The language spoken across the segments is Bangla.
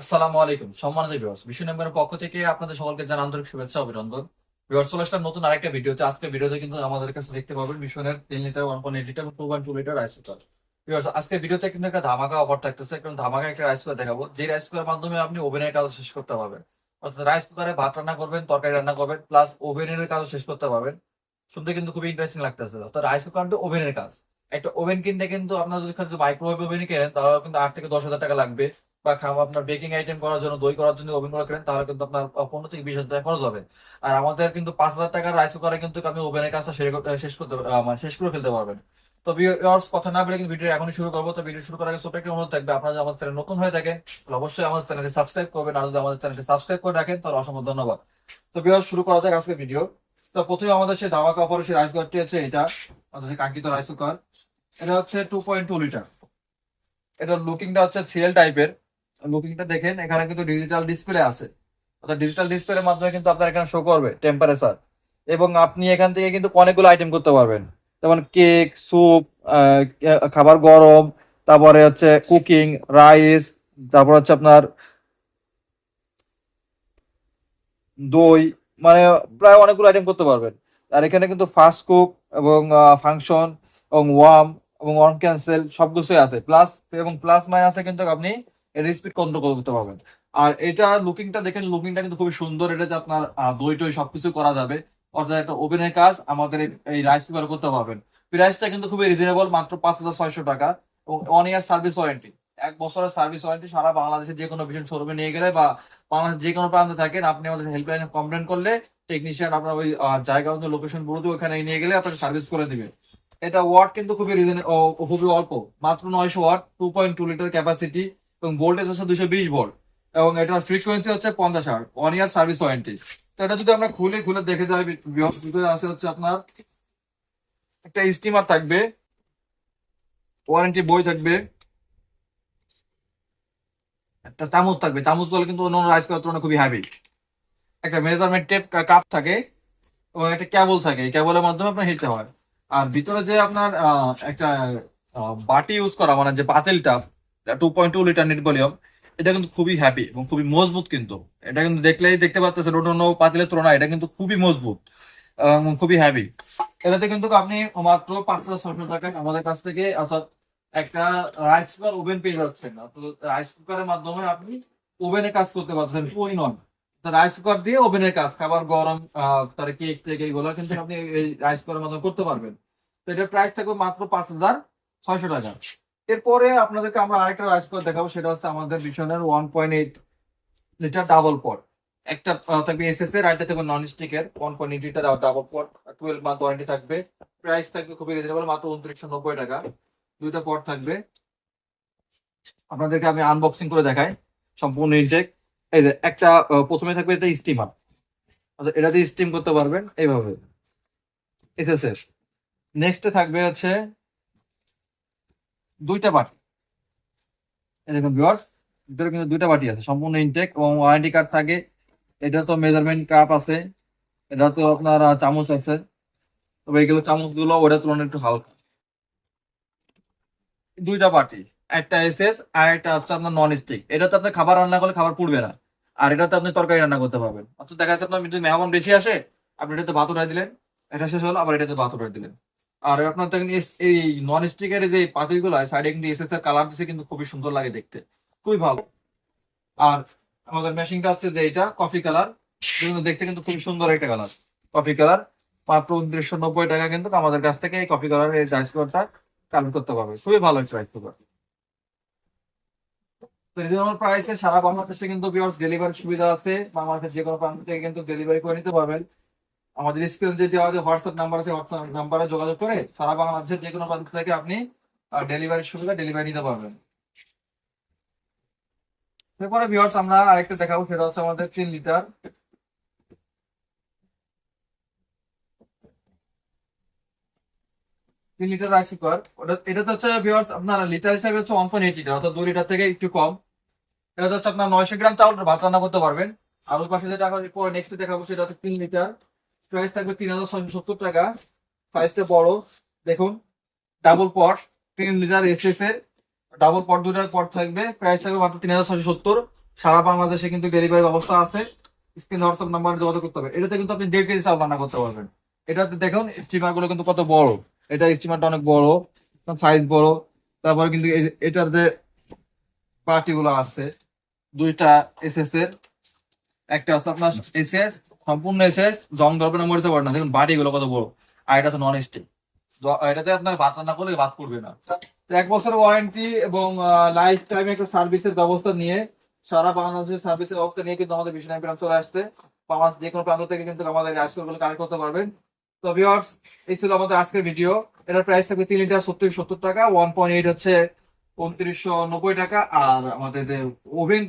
আসসালামু আলাইকুম, সম্মানিত ভিউয়ার্স বিশ্ব নম্বরের পক্ষ থেকে আপনাদের সকলকে জানা আন্তরিক শুভেচ্ছা অভিনন্দন। ভিউয়ার্স চলে আসলাম নতুন আরেকটা ভিডিওতে। আজকে ভিডিওতে কিন্তু আমাদের কাছে দেখতে পাবেন মিশনের তিন litre one point litre two point two litre rice cooker viewers আজকে ভিডিওতে কিন্তু একটা ধামাকা অফার থাকতেছে। কারণ ধামাকা একটা রাইস কুকার দেখাবো। যে রাইস কুকারের মাধ্যমে আপনি ওভেনের কাজ শেষ করতে পারবেন। অর্থাৎ রাইস কুকারে ভাত রান্না করবেন, তরকারি রান্না করবেন প্লাস ওভেনের কাজও শেষ করতে পারবেন। শুনতে কিন্তু খুবই ইন্টারেস্টিং লাগতেছে। অর্থাৎ রাইস কুকার তো ওভেনের কাজ। একটা ওভেন কিনতে কিন্তু আপনার যদি মাইক্রোওয়েভ ওভেন কেনেন, তাহলে কিন্তু আট থেকে দশ হাজার টাকা লাগবে। বা আপনার বেকিং আইটেম করার জন্য, দই করার জন্য ওভেন করা করেন তাহলে কিন্তু আপনার পনেরো থেকে বিশ হাজার টাকা খরচ হবে। আর আমাদের কিন্তু পাঁচ হাজার টাকার রাইস কুকারে কিন্তু আপনি ওভেনের কাজটা শেষ করতে মানে শেষ করে ফেলতে পারবেন। তো ভিউয়ার্স কথা না বলে কিন্তু ভিডিও এখনই শুরু করব। তো ভিডিও শুরু করার আগে ছোট অনুরোধ থাকবে, আপনারা যদি আমাদের চ্যানেল নতুন হয়ে থাকেন, তাহলে অবশ্যই আমাদের চ্যানেলটি সাবস্ক্রাইব করবেন, আর যদি আমাদের চ্যানেলটি সাবস্ক্রাইব করে রাখেন, তাহলে অসংখ্য ধন্যবাদ। তো ভিউয়ার্স শুরু করা যাক আজকে ভিডিও তো প্রথমে আমাদের সেই ধামাকা অফার সেই রাইস কুকারটি হচ্ছে এটা, আমাদের কাঙ্ক্ষিত রাইস কুকার এটা হচ্ছে টু পয়েন্ট টু লিটার এটা লুকিংটা হচ্ছে সিরিয়াল টাইপের লুকিংটা দেখেন, এখানে কিন্তু ডিজিটাল ডিসপ্লে আছে। অর্থাৎ ডিজিটাল ডিসপ্লের মাধ্যমে কিন্তু আপনার এখানে শো করবে টেম্পারেচার এবং আপনি এখান থেকে কিন্তু অনেকগুলো আইটেম করতে পারবেন। যেমন কেক স্যুপ খাবার গরম, তারপরে হচ্ছে কুকিং রাইস তারপর হচ্ছে আপনার দই মানে প্রায় অনেকগুলো আইটেম করতে পারবেন। আর এখানে কিন্তু ফাস্ট কুক এবং ফাংশন এবং ওয়ার্ম এবং ওয়ার্ম ক্যান্সেল সবকিছুই আছে। প্লাস এবং প্লাস মাইনাসে কিন্তু আপনি এর স্পিড করতে পারবেন আর এটা লুকিংটা দেখেন লুকিংটা কিন্তু খুবই সুন্দর। এটাতে আপনার দই টই সবকিছু করা যাবে। অর্থাৎ একটা ওভেনের কাজ, আমাদের এই- এই রাইস কুকার করতে পারবেন। প্রাইসটা কিন্তু খুবই রিজনেবল মাত্র পাঁচ হাজার ছয়শো টাকা এবং ওয়ান ইয়ার সার্ভিস ওয়ারেন্টি এক বছরের সার্ভিস ওয়ারেন্টি সারা বাংলাদেশে যে কোনো ভীষণ শোরুমে নিয়ে গেলে বা বাংলাদেশ যে কোনো প্রান্তে থাকেন, আপনি আমাদের হেল্পলাইনে কমপ্লেন করলে টেকনিশিয়ান আপনার ওই জায়গা মতো লোকেশন বলে বলতে ওখানে নিয়ে গেলে আপনাকে সার্ভিস করে দিবে। এটা ওয়াট কিন্তু খুবই রিজনে খুবই অল্প। মাত্র নয়শো watt two point two litre capacity এবং ভোল্টেজ হচ্ছে দুশো বিশ ভোল্ট এবং এটার ফ্রিকোয়েন্সি হচ্ছে পঞ্চাশ আট ওয়ান ইয়ার সার্ভিস ওয়ারেন্টি তো এটা যদি আমরা খুলে খুলে দেখে যাই ভিতরে আছে হচ্ছে আপনার একটা স্টিমার থাকবে ওয়ারেন্টি বই থাকবে, একটা চামচ থাকবে, চামচগুলো কিন্তু অন্য রাইস করার তুলনায় খুবই হ্যাভি একটা মেজারমেন্ট টেপ কাপ থাকে এবং একটা কেবল থাকে, এই ক্যাবলের মাধ্যমে আপনার হিটতে হয়। আর ভিতরে যে আপনার একটা বাটি ইউজ করা মানে যে পাতিলটা two point two litre net volume এটা কিন্তু খুবই হ্যাপি এবং খুবই মজবুত কিন্তু। এটা কিন্তু দেখলেই দেখতে পাচ্ছেন অন্য পাতিলের তুলনায় এটা কিন্তু খুবই মজবুত খুবই হ্যাভি এটাতে কিন্তু আপনি মাত্র পাঁচ হাজার ছশো টাকায় আমাদের কাছ থেকে, অর্থাৎ একটা রাইস কুকার ওভেন পেয়ে যাচ্ছেন। অর্থাৎ রাইস কুকারের মাধ্যমে আপনি ওভেনে কাজ করতে পারছেন two in one rice cooker দিয়ে ওভেনের কাজ, খাবার গরম তার কেক টেক এইগুলো কিন্তু আপনি এই রাইস কুকারের মাধ্যমে করতে পারবেন। তো এটার প্রাইস থাকবে মাত্র পাঁচ হাজার ছয়শো টাকা। এরপরে আপনাদেরকে আমরা আরেকটা রাইস কুকার দেখাবো, সেটা হচ্ছে আমাদের ভীষণের one point eight litre double pot একটা থাকবে এসএস এর আরেকটা থাকবে non স্টিকের one point eight litre double pot twelve month warranty থাকবে। প্রাইস থাকবে খুবই রিজনেবল মাত্র উনত্রিশশো নব্বই টাকা। দুইটা পট থাকবে। আপনাদেরকে আমি আনবক্সিং করে দেখাই, সম্পূর্ণ ইনটেক এই যে, একটা প্রথমে থাকবে এটা স্টিমার আচ্ছা এটাতে স্টিম করতে পারবেন এইভাবে। এসএস এর নেক্সটে থাকবে হচ্ছে দুইটা বাটি। দেখুন ভিউয়ার্স ভিতরে কিন্তু দুইটা বাটি আছে, সম্পূর্ণ ইনটেক এবং ওয়ারেন্টি কার্ড থাকে। এটা তো মেজারমেন্ট কাপ আছে, এটা তো আপনার চামচ আছে। তবে এগুলো চামচগুলো ওটা তুলনায় একটু হালকা। দুইটা বাটি, একটা এসএস আর একটা হচ্ছে আপনার নন স্টিক এটাতে আপনি খাবার রান্না করলে খাবার পুড়বে না, আর এটাতে আপনি তরকারি রান্না করতে পারবেন। অর্থাৎ দেখা যাচ্ছে আপনার যদি মেহমান বেশি আসে, আপনি এটাতে ভাত উঠাই দিলেন, এটা শেষ হলো, আবার এটাতে ভাত উঠাই দিলেন। আর আপনার দেখেন এই নন স্টিকের যে পাতিলগুলো সাইডে কিন্তু এসএস এর কালার দিছে কিন্তু খুবই সুন্দর লাগে দেখতে। খুবই ভালো। আর আমাদের মেশিনটা হচ্ছে যে এটা কফি কালার দেখতে কিন্তু খুবই সুন্দর একটা কালার কফি কালার মাত্র উনত্রিশশো নব্বই টাকা কিন্তু আমাদের কাছ থেকে এই কফি কালার এই রাইস কুকারটা কালেক্ট করতে পারবে। খুবই ভালো একটা রাইস কুকার রিজনেবল প্রাইসে সারা বাংলাদেশে কিন্তু ডেলিভারি সুবিধা আছে। বাংলাদেশের যে কোনো প্রান্ত থেকে কিন্তু ডেলিভারি করে নিতে পারবেন। আমাদের স্ক্রিন যে দেওয়া যে হোয়াটসঅ্যাপ নাম্বার আছে হোয়াটসঅ্যাপ নাম্বারে যোগাযোগ করে সারা বাংলাদেশের যে কোনো প্রান্ত থেকে আপনি ডেলিভারির সুবিধা ডেলিভারি নিতে পারবেন। এরপরে ভিউয়ার্স আমরা আরেকটা দেখাবো, সেটা হচ্ছে আমাদের তিন লিটার তিন লিটার রাইস কুকার ওটা এটাতে হচ্ছে ভিউয়ার্স আপনার লিটার হিসাবে হচ্ছে ওয়ান পয়েন্ট এইট লিটার অর্থাৎ দুই লিটার থেকে একটু কম। এটা হচ্ছে আপনার নয়শো গ্রাম চাউল ভাত রান্না করতে পারবেন। আর ওই পাশে যেটা পরে নেক্সট দেখাবো, সেটা হচ্ছে তিন লিটার প্রাইস থাকবে তিন হাজার ছয়শো সত্তর টাকা। সাইজটা বড়। দেখুন ডাবল পট তিন লিটার এস এস এর ডাবল পট দুটার পট থাকবে। প্রাইস থাকবে মাত্র তিন হাজার ছয়শো সত্তর। সারা বাংলাদেশে কিন্তু ডেলিভারি ব্যবস্থা আছে। স্ক্রিন হোয়াটসঅ্যাপ নাম্বার যোগাযোগ করতে হবে। এটাতে কিন্তু আপনি দেড় কেজি চাল রান্না করতে পারবেন। এটাতে দেখুন স্টিমারগুলো কিন্তু কত বড়। এটা স্টিমারটা অনেক বড় সাইজ বড়। তারপরে কিন্তু এটার যে পার্টি গুলো আছে, দুইটা এসএস এর। একটা আছে আপনার এসএস সম্পূর্ণ এসএস জং ধরবে না পারে না। দেখুন বাটি গুলো কত বড়। আর এটা আছে নন স্টিক এটাতে আপনার ভাত রান্না করলে ভাত পড়বে না। এক বছর ওয়ারেন্টি এবং লাইফ টাইম একটা সার্ভিসের ব্যবস্থা নিয়ে সারা বাংলাদেশের সার্ভিসের ব্যবস্থা নিয়ে কিন্তু আমাদের বিষ্ণু গ্রাম চলে আসতে বাংলাদেশ যে কোনো প্রান্ত থেকে কিন্তু আমাদের আইসক্রিমগুলো কালেক্ট করতে পারবেন। তো ভিউয়ার্স এই ছিল আমাদের আজকের ভিডিও এটার প্রাইস থাকবে তিন লিটার সত্তর সত্তর টাকা। ওয়ান পয়েন্ট এইট হচ্ছে উনত্রিশশো নব্বই টাকা। আর আমাদের ওভেন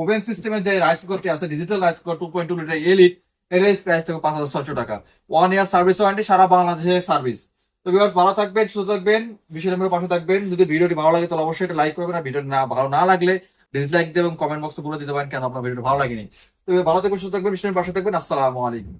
ওভেন সিস্টেমের যে রাইস কুকারটি আছে digital rice cooker two point two litre elite. এর প্রাইস থাকবে পাঁচ হাজার ছশো টাকা ওয়ান ইয়ার সার্ভিস ওয়ারেন্টি সারা বাংলাদেশে সার্ভিস তো ভিউয়ার্স ভালো থাকবেন, সুস্থ থাকবেন বিশেষ নম্বরের পাশে থাকবেন। যদি ভিডিওটি ভালো লাগে, তাহলে অবশ্যই লাইক করবেন। আর ভিডিও না, ভালো না লাগলে ডিসলাইক দেবেন কমেন্ট বক্সে বলে দিতে পারেন, কেন আপনার ভিডিওটি ভালো লাগেনি। তো ভালো থাকবেন, সুস্থ থাকবেন বিশেষ পাশে থাকবেন। আসসালামু আলাইকুম।